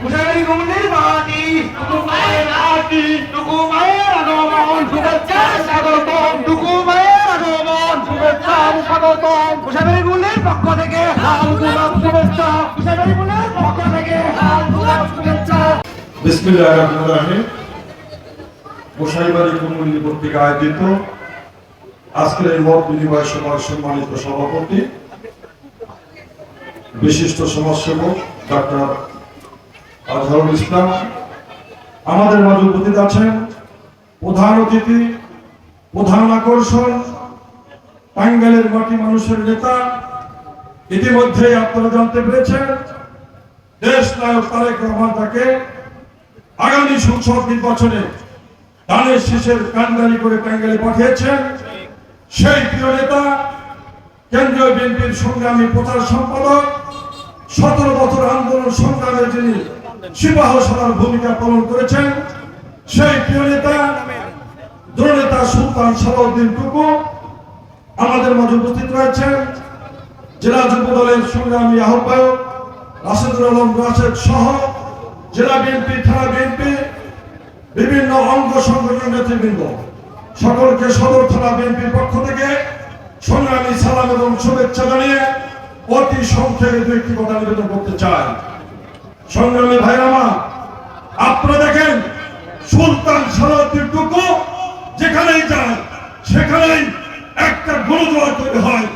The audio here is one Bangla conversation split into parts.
টুকু মায়ের আটি টুকু মায়ের আগমন। শুভেচ্ছা, স্বাগতম। শুভেচ্ছা পক্ষ থেকে শুভেচ্ছা। পক্ষ থেকে শুভেচ্ছা। বিসমিল্লাহ রহমান রাহিম। পত্রিকা আয়োজিত। আজকের এই মত বিনিময় সভার সম্মানিত সভাপতি, বিশিষ্ট সমাজসেবক ডাক্তার আজহারুল ইসলাম আমাদের মাঝে উপস্থিত আছেন। প্রধান অতিথি, প্রধান আকর্ষণ, টাঙ্গাইলের মাটি মানুষের নেতা, ইতিমধ্যে আপনারা জানতে পেরেছেন, দেশ নায়ক তারেক রহমান তাকে আগামী সংসদ নির্বাচনে ধানের শীষের কান্দারি করে টাঙ্গাইলে পাঠিয়েছেন। সেই প্রিয় নেতা, কেন্দ্রীয় বিএনপির সংগ্রামী প্রচার সম্পাদক, সতেরো বছর আন্দোলন সংগ্রামে যিনি ভূমিকা পালন করেছেন সেই প্রিয় নেতা দলনেতা সুলতান সালাউদ্দিন টুকু। আমাদের মাঝে উপস্থিত রয়েছেন জেলা যুব দলের সংগ্রামী আহ্বায়ক রাশেদুল আলম রাশেদ সহ জেলা বিএনপি, থানা বিএনপি, বিভিন্ন অঙ্গ সংগঠনের নেতৃবৃন্দ। সকলকে সদর থানা বিএনপির পক্ষ থেকে সংগ্রামী সালাম এবং শুভেচ্ছা জানিয়ে অতি সংক্ষেপে দু একটি কথা নিবেদন করতে চাই। সংগ্রামী ভাইরামা আপনারা দেখেন সুলতান সালাউদ্দিন টুকু যেখানেই যায় সেখানেই একটা গণজোয়ার তৈরি হয়।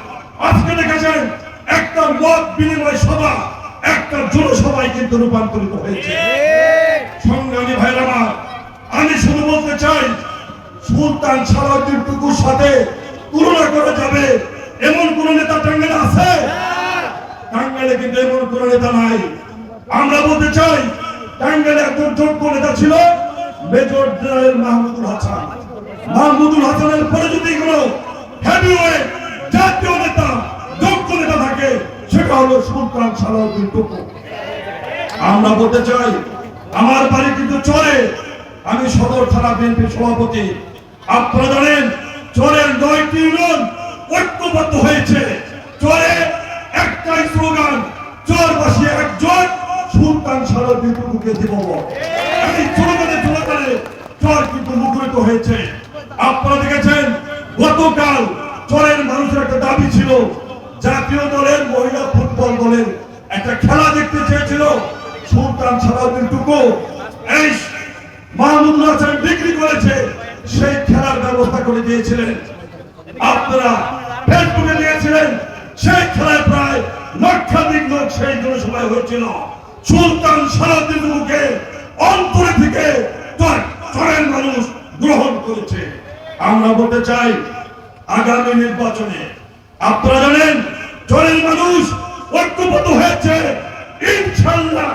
আজকে দেখেছেন একটা মত বিনিময় সভা একটা জনসভায় কিন্তু রূপান্তরিত হয়েছে। সংগ্রামী ভাইরামা আমি শুধু বলতে চাই সুলতান সালাউদ্দিন টুকুর সাথে তুলনা করা যাবে। এমন কোন নেতা টাঙ্গাইলে আছে? টাঙ্গাইলে কিন্তু এমন কোন নেতা নাই। আমরা বলতে চাই টাঙ্গাইলে একজন যোগ্য নেতা ছিল মেজর জেনারেল মাহমুদুল হাসান। মাহমুদুল হাসানের পরে যদি কোনো জাতীয় নেতা, যোগ্য নেতা থাকে, সেটা হলো সুলতান সালাউদ্দিন টুকু। আমরা বলতে চাই, আমার বাড়ি কিন্তু চলে আমি সদর থানা বিএনপি সভাপতি। আপনারা জানেন, চরের নয়টি ইউনিয়ন ঐক্যবদ্ধ হয়েছে। চরে সালাউদ্দিন দিব স্লোগানে স্লোগানে চর কিন্তু মুখরিত হয়েছে। আপনারা দেখেছেন, গতকাল চরের মানুষের একটা দাবি ছিল, জাতীয় দলের মহিলা ফুটবল দলের একটা খেলা দেখতে চেয়েছিল। সুলতান সালাউদ্দিন টুকু এই মাহমুদুল বিক্রি করেছে, সেই খেলার ব্যবস্থা করে দিয়েছিলেন। আপনারা ফেসবুকে দিয়েছিলেন সেই খেলায় প্রায় লক্ষাধিক লোক সেই জনসভায় হয়েছিল। সুলতান সালাউদ্দিন টুকুকে অন্তরে থেকে চর- চরের মানুষ গ্রহণ করেছে। আমরা বলতে চাই, আগামী নির্বাচনে আপনারা জানেন, চরের মানুষ ঐক্যবদ্ধ হয়েছে। ইনশাল্লাহ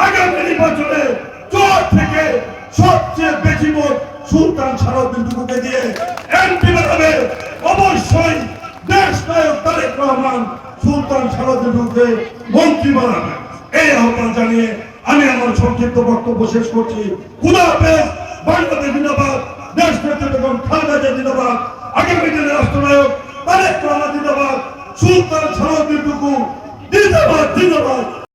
আগামী নির্বাচনে চর থেকে সবচেয়ে বেশি ভোট সুলতান সারাউদ্দিন টুকুকে দিয়ে এমপি বানাবে। অবশ্যই দেশ নায়ক তারেক রহমান সুলতান সারাউদ্দিন টুকুকে মন্ত্রী বানাবে। এই আহ্বান জানিয়ে আমি আমার সংক্ষিপ্ত বক্তব্য শেষ করছি। খুদা হাফেজ, বাংলাদেশ জিন্দাবাদ, দেশ নেত্রী বেগম খালেদা জিন্দাবাদ, আগামী দিনের রাষ্ট্রনায়ক তারেক রহমান জিন্দাবাদ, সুলতান সারাউদ্দিন টুকু জিন্দাবাদ জিন্দাবাদ।